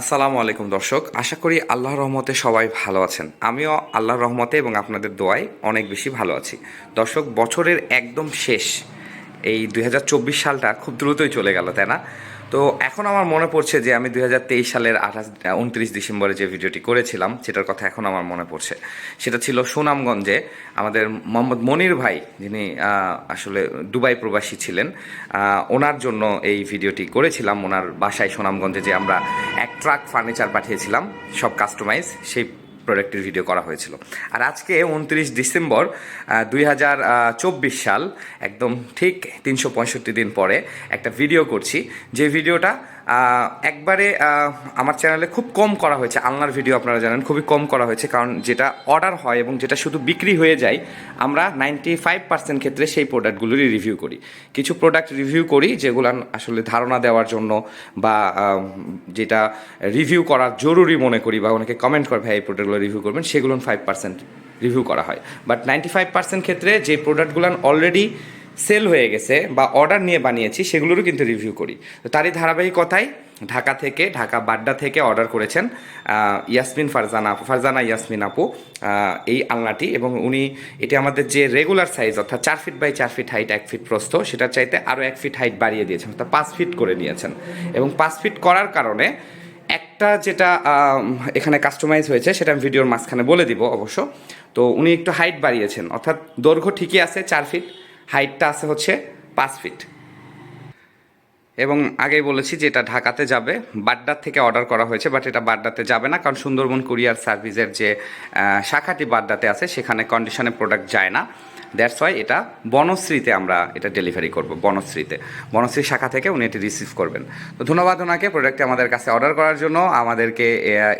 আসসালামু আলাইকুম দর্শক, আশা করি আল্লাহ রহমতে সবাই ভালো আছেন। আমিও আল্লাহর রহমতে এবং আপনাদের দোয়ায় অনেক বেশি ভালো আছি। দর্শক, বছরের একদম শেষ, এই দু হাজার চব্বিশ সালটা খুব দ্রুতই চলে গেল, তাই না? তো এখন আমার মনে পড়ছে যে আমি দু হাজার তেইশ সালের আঠাশ উনত্রিশ ডিসেম্বরে যে ভিডিওটি করেছিলাম, সেটার কথা এখন আমার মনে পড়ছে। সেটা ছিল সুনামগঞ্জে আমাদের মোহাম্মদ মনির ভাই, যিনি আসলে দুবাই প্রবাসী ছিলেন ওনার জন্য এই ভিডিওটি করেছিলাম। ওনার বাসায় সুনামগঞ্জে যে আমরা এক ট্রাক ফার্নিচার পাঠিয়েছিলাম, সব কাস্টমাইজ, সেই প্রোডাক্টের ভিডিও করা হয়েছিল। আর আজকে উনত্রিশ ডিসেম্বর দুই হাজার চব্বিশ সাল, একদম ঠিক তিনশো পঁয়ষট্টি দিন পরে একটা ভিডিও করছি। যে ভিডিওটা একবারে আমার চ্যানেলে খুব কম করা হয়েছে। আলনার ভিডিও আপনারা জানেন, খুবই কম করা হয়েছে, কারণ যেটা অর্ডার হয় এবং যেটা শুধু বিক্রি হয়ে যায়, আমরা নাইনটি ফাইভ পার্সেন্ট ক্ষেত্রে সেই প্রোডাক্টগুলোরই রিভিউ করি। কিছু প্রোডাক্ট রিভিউ করি, যেগুলো আসলে ধারণা দেওয়ার জন্য বা যেটা রিভিউ করা জরুরি মনে করি বা অনেকে কমেন্ট করে, ভাই, এই প্রোডাক্টগুলো রিভিউ করবেন? সেগুলো ফাইভ পার্সেন্ট রিভিউ করা হয়। বাট নাইনটি ফাইভ পার্সেন্ট ক্ষেত্রে যে প্রোডাক্টগুলো অলরেডি সেল হয়ে গেছে বা অর্ডার নিয়ে বানিয়েছি, সেগুলোরও কিন্তু রিভিউ করি। তো তারই ধারাবাহিকতায় ঢাকা থেকে, ঢাকা বাড্ডা থেকে অর্ডার করেছেন ইয়াসমিন ফারজানা ফারজানা ইয়াসমিন আপু এই আলনাটি এবং উনি, এটি আমাদের যে রেগুলার সাইজ অর্থাৎ চার ফিট বাই চার ফিট হাইট এক ফিট প্রস্থ, সেটার চাইতে আরও এক ফিট হাইট বাড়িয়ে দিয়েছেন, অর্থাৎ পাঁচ ফিট করে নিয়েছেন। এবং পাঁচ ফিট করার কারণে একটা যেটা এখানে কাস্টমাইজ হয়েছে, সেটা আমি ভিডিওর মাঝখানে বলে দিব অবশ্য। তো উনি একটু হাইট বাড়িয়েছেন, অর্থাৎ দৈর্ঘ্য ঠিকই আছে চার ফিট হাইটটা আছে হচ্ছে পাঁচ ফিট। এবং আগেই বলেছি যে এটা ঢাকাতে যাবে। বাড্ডার থেকে অর্ডার করা হয়েছে, বাট এটা বাড্ডাতে যাবে না, কারণ সুন্দরবন কুরিয়ার সার্ভিসের যে শাখাটি বাড্ডাতে আছে, সেখানে কন্ডিশনে প্রোডাক্ট যায় না। দ্যাটস ওয়াই এটা বনশ্রীতে আমরা এটা ডেলিভারি করব, বনশ্রীতে। বনশ্রী শাখা থেকে উনি এটি রিসিভ করবেন। তো ধন্যবাদ ওনাকে প্রোডাক্টটি আমাদের কাছে অর্ডার করার জন্য, আমাদেরকে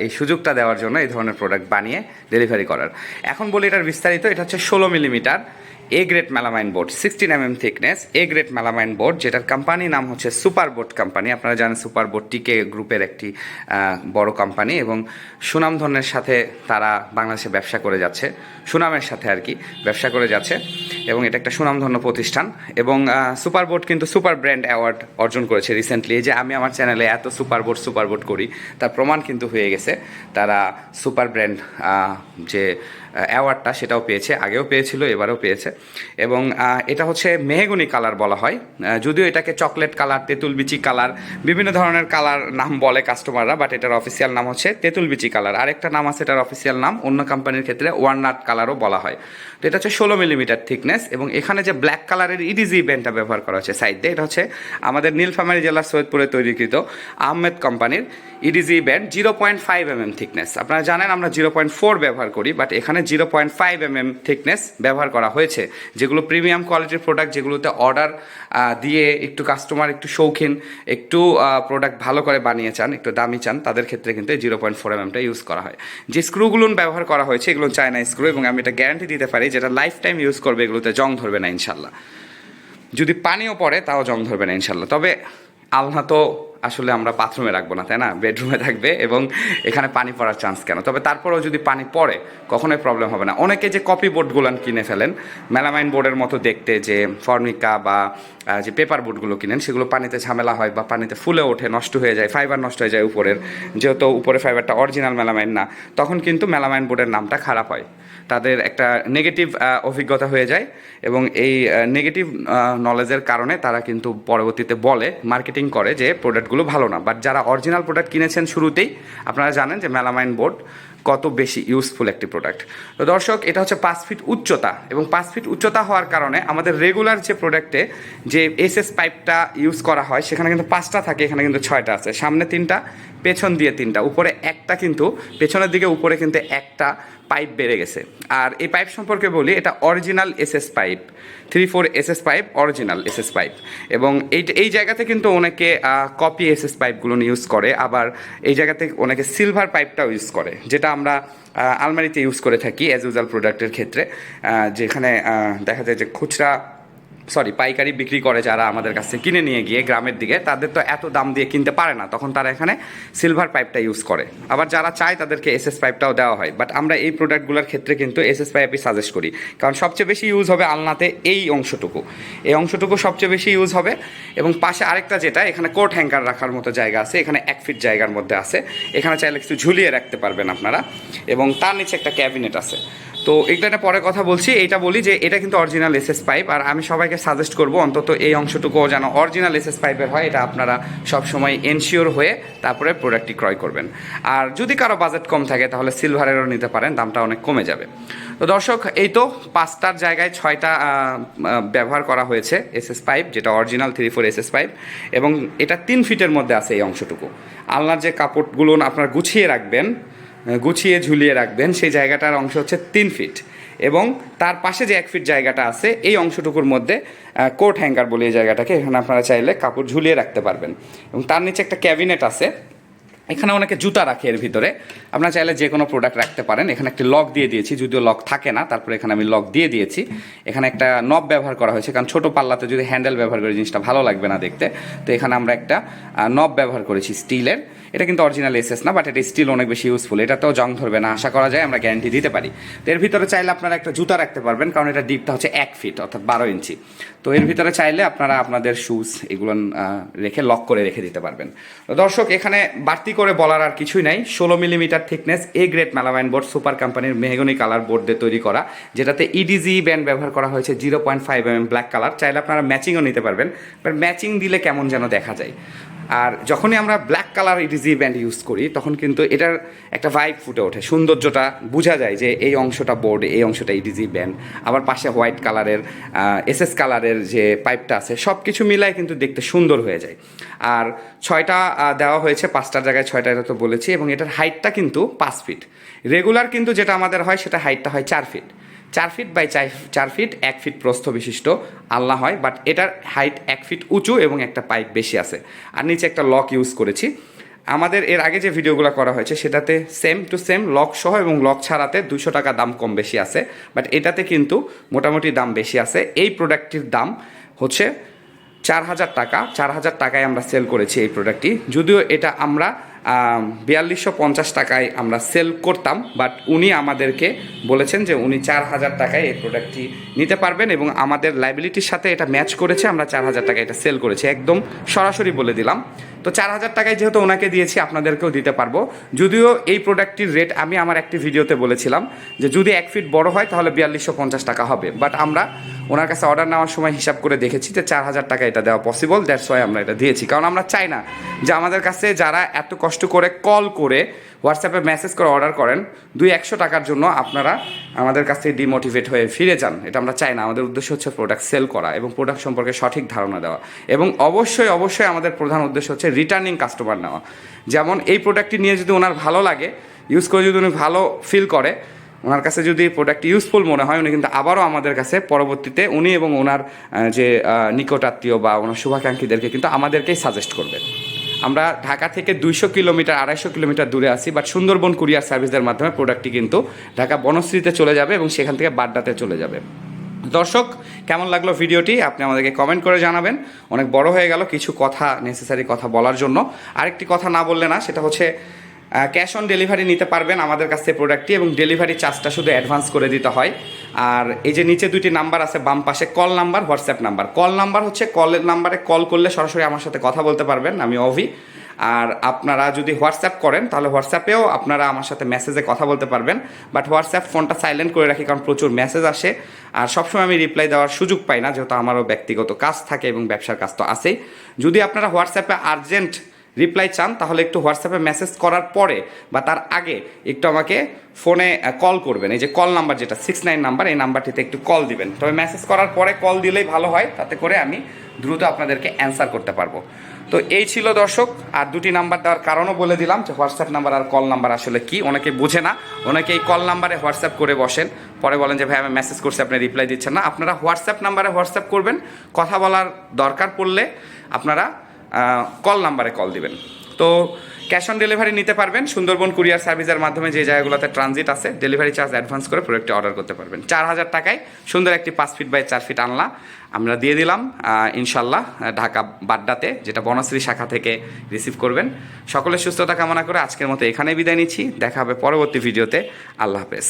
এই সুযোগটা দেওয়ার জন্য এই ধরনের প্রোডাক্ট বানিয়ে ডেলিভারি করার। এখন বলি এটার বিস্তারিত, এটা হচ্ছে ষোলো millimetre A grade melamine board sixteen M M thickness A grade melamine board যেটার কোম্পানি নাম হচ্ছে সুপার বোর্ড কোম্পানি আপনারা জানেন সুপার বোর্ড টিকে গ্রুপের একটি বড় কোম্পানি এবং সুনাম ধরনের সাথে তারা বাংলাদেশে ব্যবসা করে যাচ্ছে। সুনামের সাথে আর কি ব্যবসা করে যাচ্ছে। এবং এটা একটা সুনামধন্য প্রতিষ্ঠান এবং সুপার বোর্ড কিন্তু সুপার ব্র্যান্ড অ্যাওয়ার্ড অর্জন করেছে রিসেন্টলি যে আমি আমার চ্যানেলে এত সুপার বোর্ড সুপার বোর্ড করি, তার প্রমাণ কিন্তু হয়ে গেছে। তারা সুপার ব্র্যান্ড যে অ্যাওয়ার্ডটা সেটাও পেয়েছে, আগেও পেয়েছিল, এবারেও পেয়েছে। এবং এটা হচ্ছে মেহগুনি কালার বলা হয়। যদিও এটাকে চকলেট কালার, তেঁতুল বিচি কালার, বিভিন্ন ধরনের কালার নাম বলে কাস্টমাররা বাট এটার অফিসিয়াল নাম হচ্ছে তেঁতুল বিচি কালার। আরেকটা নাম আছে এটার অফিসিয়াল নাম, অন্য কোম্পানির ক্ষেত্রে ওয়ার্নাট কালারও বলা হয়। তো এটা হচ্ছে ষোলো মিলিমিটার থিকনেস এবং এখানে যে ব্ল্যাক কালারের ইডিজি ব্যান্ডটা ব্যবহার করা হচ্ছে সাইড দিয়ে, এটা হচ্ছে আমাদের নীলফামারী জেলার সৈয়দপুরে তৈরিকৃত আহমেদ কোম্পানির EDG band zero point five M M thickness আপনারা জানেন আমরা জিরো পয়েন্ট ফোর ব্যবহার করি বাট এখানে zero point five M M thickness ব্যবহার করা হয়েছে, যেগুলো প্রিমিয়াম কোয়ালিটির প্রোডাক্ট যেগুলোতে অর্ডার দিয়ে একটু কাস্টমার একটু শৌখিন, একটু প্রোডাক্ট ভালো করে বানিয়ে চান, একটু দামি চান, তাদের ক্ষেত্রে কিন্তু জিরো পয়েন্ট ফোর এম এমটা ইউজ করা হয়। যে স্ক্রুগুলো ব্যবহার করা হয়েছে, এগুলো চায়না স্ক্রু এবং আমি এটা গ্যারান্টি দিতে পারি যেটা লাইফ টাইম ইউজ করবে এগুলোতে জং ধরবে না ইনশাল্লাহ। যদি পানিও পড়ে, তাও জং ধরবে না ইনশাল্লাহ। তবে আল্লাহ তো আসলে আমরা বাথরুমে রাখব না, তাই না? বেডরুমে থাকবে এবং এখানে পানি পড়ার চান্স কেন? তবে তারপরেও যদি পানি পড়ে, কখনোই প্রবলেম হবে না। অনেকে যে কপি বোর্ডগুলো কিনে ফেলেন মেলামাইন বোর্ডের মতো দেখতে যে ফর্মিকা বা যে পেপার বোর্ডগুলো কিনেন, সেগুলো পানিতে ঝামেলা হয় বা পানিতে ফুলে ওঠে, নষ্ট হয়ে যায় ফাইবার নষ্ট হয়ে যায় উপরের। যেহেতু উপরে ফাইবারটা অরিজিনাল মেলামাইন না, তখন কিন্তু মেলামাইন বোর্ডের নামটা খারাপ হয়। তাদের একটা নেগেটিভ অভিজ্ঞতা হয়ে যায় এবং এই নেগেটিভ নলেজের কারণে তারা কিন্তু পরবর্তীতে বলে মার্কেটিং করে যে প্রোডাক্টগুলো ভালো না। বাট যারা অরিজিনাল প্রোডাক্ট কিনেছেন শুরুতেই আপনারা জানেন যে মেলামাইন বোর্ড কত বেশি ইউজফুল একটি প্রোডাক্ট তো দর্শক, এটা হচ্ছে পাঁচ ফিট উচ্চতা এবং পাঁচ ফিট উচ্চতা হওয়ার কারণে আমাদের রেগুলার যে প্রোডাক্টে যে এসএস পাইপটা ইউজ করা হয়, সেখানে কিন্তু পাঁচটা থাকে, এখানে কিন্তু ছয়টা আছে। সামনে তিনটা, পেছন দিয়ে তিনটা, উপরে একটা কিন্তু, পেছনের দিকে উপরে কিন্তু একটা পাইপ বেড়ে গেছে। আর এই পাইপ সম্পর্কে বলি, এটা original SS pipe three four SS pipe original SS pipe এবং এই এই জায়গাতে কিন্তু অনেকে কপি এসএস পাইপগুলো ইউজ করে, আবার এই জায়গাতে অনেকে সিলভার পাইপটাও ইউজ করে, যেটা আমরা আলমারিতে ইউজ করে থাকি অ্যাজ ইউজাল প্রোডাক্টের ক্ষেত্রে যেখানে দেখা যায় যে খুচরা সরি পাইকারি বিক্রি করে যারা আমাদের কাছে কিনে নিয়ে গিয়ে গ্রামের দিকে, তাদের তো এত দাম দিয়ে কিনতে পারে না। তখন তারা এখানে সিলভার পাইপটা ইউজ করে। আবার যারা চায় তাদেরকে এসএস পাইপটাও দেওয়া হয়। বাট আমরা এই প্রোডাক্টগুলোর ক্ষেত্রে কিন্তু এসএস পাইপই সাজেস্ট করি। কারণ সবচেয়ে বেশি ইউজ হবে আলনাতে এই অংশটুকু। এই অংশটুকু সবচেয়ে বেশি ইউজ হবে। এবং পাশে আরেকটা যেটা, এখানে কোট হ্যাঙ্গার রাখার মতো জায়গা আছে। এখানে এক ফিট জায়গার মধ্যে আছে। এখানে চাইলে কিছু ঝুলিয়ে রাখতে পারবেন আপনারা। এবং তার নিচে একটা ক্যাবিনেট আছে। তো একটা পরে কথা বলছি। এটা বলি যে, এটা কিন্তু অরিজিনাল এসএস পাইপ আর আমি সবাইকে সাজেস্ট করব, অন্তত এই অংশটুকুও যেন অরিজিনাল এসএস পাইপের হয়, এটা আপনারা সবসময় এনশিওর হয়ে তারপরে প্রোডাক্টটি ক্রয় করবেন। আর যদি কারও বাজেট কম থাকে, তাহলে সিলভারেরও নিতে পারেন, দামটা অনেক কমে যাবে। তো দর্শক, এই তো পাঁচটার জায়গায় ছয়টা ব্যবহার করা হয়েছে এসএস পাইপ যেটা original three four SS pipe এবং এটা তিন ফিটের মধ্যে আছে এই অংশটুকু। আলনার যে কাপড়গুলো আপনারা গুছিয়ে রাখবেন গুছিয়ে ঝুলিয়ে রাখবেন, সেই জায়গাটার অংশ হচ্ছে তিন ফিট এবং তার পাশে যে এক ফিট জায়গাটা আছে, এই অংশটুকুর মধ্যে কোট হ্যাঙ্গার বলে এই জায়গাটাকে এখানে আপনারা চাইলে কাপড় ঝুলিয়ে রাখতে পারবেন। এবং তার নিচে একটা ক্যাবিনেট আছে। এখানে অনেকে জুতা রাখে এর ভিতরে। আপনারা চাইলে যে কোনো প্রোডাক্ট রাখতে পারেন। এখানে একটি লক দিয়ে দিয়েছি, যদিও লক থাকে না, তারপরে এখানে আমি লক দিয়ে দিয়েছি। এখানে একটা নব ব্যবহার করা হয়েছে, কারণ ছোটো পাল্লাতে যদি হ্যান্ডেল ব্যবহার করে, জিনিসটা ভালো লাগবে না দেখতে। তো এখানে আমরা একটা নব ব্যবহার করেছি স্টিলের এটা কিন্তু অরিজিনাল এসএস না বাট এটা স্টিল অনেক বেশি ইউজফুল এটাতেও জং ধরবে না, আশা করা যায় আমরা গ্যারান্টি দিতে পারি। তো এর ভিতরে চাইলে আপনারা একটা জুতা রাখতে পারবেন, কারণ এটা ডিপটা হচ্ছে এক ফিট অর্থাৎ বারো ইঞ্চি। তো এর ভিতরে চাইলে আপনারা আপনাদের শুজ এগুলো রেখে লক করে রেখে দিতে পারবেন। তো দর্শক, এখানে বাড়তি করে বলার আর কিছুই নাই। ষোলো millimetre thickness A grade melamine board super কোম্পানির মেহগনি কালার বোর্ড দিয়ে তৈরি করা, যেটাতে E ইডিজি ব্যান্ড ব্যবহার করা হয়েছে zero point five M black colour চাইলে আপনারা ম্যাচিংও নিতে পারবেন বাট ম্যাচিং দিলে কেমন যেন দেখা যায়। আর যখনই আমরা black colour EDG band use করি, তখন কিন্তু এটার একটা ভাইব ফুটে ওঠে। সৌন্দর্যটা বোঝা যায় যে এই অংশটা বোর্ড এই অংশটা ইডিজি ব্যান্ড আবার পাশে হোয়াইট কালারের এস এস কালারের যে পাইপটা আছে সব কিছু মিলায় কিন্তু দেখতে সুন্দর হয়ে যায়। আর ছয়টা দেওয়া হয়েছে, পাঁচটার জায়গায় ছয়টা, এটা তো বলেছি, এবং এটার হাইটটা কিন্তু পাঁচ ফিট রেগুলার কিন্তু যেটা আমাদের হয়, সেটা হাইটটা হয় চার ফিট চার ফিট বাই চার ফিট এক ফিট প্রস্থ বিশিষ্ট। আল্লাহ হয় বাট এটার হাইট এক ফিট উঁচু এবং একটা পাইপ বেশি আছে। আর নিচে একটা লক ইউজ করেছি। আমাদের এর আগে যে ভিডিওগুলো করা হয়েছে, সেটাতে সেম টু সেম লক সহ এবং লক ছাড়াতে দুশো টাকা দাম কম বেশি আছে। বাট এটাতে কিন্তু মোটামুটি দাম বেশি আছে। এই প্রোডাক্টটির দাম হচ্ছে চার হাজার টাকা। চার হাজার টাকায় আমরা সেল করেছি এই প্রোডাক্টটি যদিও এটা আমরা বিয়াল্লিশশো পঞ্চাশ টাকায় আমরা সেল করতাম বাট উনি আমাদেরকে বলেছেন যে উনি চার হাজার টাকায় এই প্রোডাক্টটি নিতে পারবেন এবং আমাদের লাইবিলিটির সাথে এটা ম্যাচ করেছে, আমরা চার হাজার টাকায় এটা সেল করেছি। একদম সরাসরি বলে দিলাম। তো চার হাজার টাকায় যেহেতু ওনাকে দিয়েছি, আপনাদেরকেও দিতে পারব। যদিও এই প্রোডাক্টটির রেট আমি আমার একটি ভিডিওতে বলেছিলাম যে যদি এক ফিট বড় হয় তাহলে বিয়াল্লিশশো পঞ্চাশ টাকা হবে। বাট আমরা ওনার কাছে অর্ডার নেওয়ার সময় হিসাব করে দেখেছি যে চার হাজার টাকা এটা দেওয়া পসিবল দ্যাটস ওয়াই আমরা এটা দিয়েছি। কারণ আমরা চাই না যে আমাদের কাছে যারা এত কষ্ট করে কল করে হোয়াটসঅ্যাপে মেসেজ করে অর্ডার করেন, দুই একশো টাকার জন্য আপনারা আমাদের কাছ থেকে ডিমোটিভেট হয়ে ফিরে যান। এটা আমরা চাই না, আমাদের উদ্দেশ্য হচ্ছে প্রোডাক্ট সেল করা এবং প্রোডাক্ট সম্পর্কে সঠিক ধারণা দেওয়া। এবং অবশ্যই অবশ্যই আমাদের প্রধান উদ্দেশ্য হচ্ছে রিটার্নিং কাস্টমার নেওয়া। যেমন এই প্রোডাক্টটি নিয়ে যদি ওনার ভালো লাগে ইউজ করে যদি উনি ভালো ফিল করে, ওনার কাছে যদি প্রোডাক্ট ইউজফুল মনে হয়, উনি কিন্তু আবারও আমাদের কাছে পরবর্তীতে উনি এবং ওনার যে নিকটাত্মীয় বা ওনার শুভাকাঙ্ক্ষীদেরকে কিন্তু আমাদেরকেই সাজেস্ট করবে আমরা ঢাকা থেকে দুইশো কিলোমিটার, আড়াইশো কিলোমিটার দূরে আছি বাট সুন্দরবন কুরিয়ার সার্ভিসের মাধ্যমে প্রোডাক্টটি কিন্তু ঢাকা বনশ্রীতে চলে যাবে এবং সেখান থেকে বাড্ডাতে চলে যাবে। দর্শক, কেমন লাগল ভিডিওটি? আপনি আমাদেরকে কমেন্ট করে জানাবেন। অনেক বড় হয়ে গেল কিছু কথা নেসেসারি কথা বলার জন্য। আরেকটি কথা না বললে না, সেটা হচ্ছে ক্যাশ অন ডেলিভারি নিতে পারবেন আমাদের কাছ প্রোডাক্টটি এবং ডেলিভারি চার্জটা শুধু অ্যাডভান্স করে দিতে হয়। আর এই যে নিচে দুটি নাম্বার আছে বাম পাশে call number WhatsApp number call number হচ্ছে কলের নাম্বারে কল করলে সরাসরি আমার সাথে কথা বলতে পারবেন, আমি অভি। আর আপনারা যদি হোয়াটসঅ্যাপ করেন, তাহলে হোয়াটসঅ্যাপেও আপনারা আমার সাথে মেসেজে কথা বলতে পারবেন। বাট হোয়াটসঅ্যাপ ফোনটা সাইলেন্ট করে রাখি কারণ প্রচুর মেসেজ আসে। আর সবসময় আমি রিপ্লাই দেওয়ার সুযোগ পাই না, যেহেতু আমারও ব্যক্তিগত কাজ থাকে এবং ব্যবসার কাজ তো আছেই। যদি আপনারা হোয়াটসঅ্যাপে আর্জেন্ট রিপ্লাই চান, তাহলে একটু হোয়াটসঅ্যাপে মেসেজ করার পরে বা তার আগে একটু আমাকে ফোনে কল করবেন। এই যে কল নাম্বার যেটা সিক্স নাইন নাম্বার এই নাম্বারটিতে একটু কল দিবেন। তবে মেসেজ করার পরে কল দিলেই ভালো হয়, তাতে করে আমি দ্রুত আপনাদেরকে অ্যান্সার করতে পারব। তো এই ছিল দর্শক, আর দুটি নাম্বার দেওয়ার কারণও বলে দিলাম যে হোয়াটসঅ্যাপ নাম্বার আর কল নাম্বার আসলে কি, অনেকে বোঝে না। অনেকে এই কল নাম্বারে হোয়াটসঅ্যাপ করে বসেন, পরে বলেন যে, ভাই, আমি মেসেজ করছি, আপনি রিপ্লাই দিচ্ছেন না। আপনারা হোয়াটসঅ্যাপ নাম্বারে হোয়াটসঅ্যাপ করবেন, কথা বলার দরকার পড়লে আপনারা কল নাম্বারে কল দিবেন। তো ক্যাশ অন ডেলিভারি নিতে পারবেন, সুন্দরবন কুরিয়ার সার্ভিসের মাধ্যমে যে জায়গাগুলোতে ট্রানজিট আছে ডেলিভারি চার্জ অ্যাডভান্স করে প্রোডাক্টটি অর্ডার করতে পারবেন। চার হাজার টাকায় সুন্দর একটি পাঁচ ফিট বাই চার ফিট আনলা আমরা দিয়ে দিলাম। ইনশাল্লাহ ঢাকা বাড্ডাতে, যেটা বনশ্রী শাখা থেকে রিসিভ করবেন। সকলের সুস্থতা কামনা করে আজকের মতো এখানে বিদায় নিচ্ছি। দেখা হবে পরবর্তী ভিডিওতে আল্লাহ হাফেজ।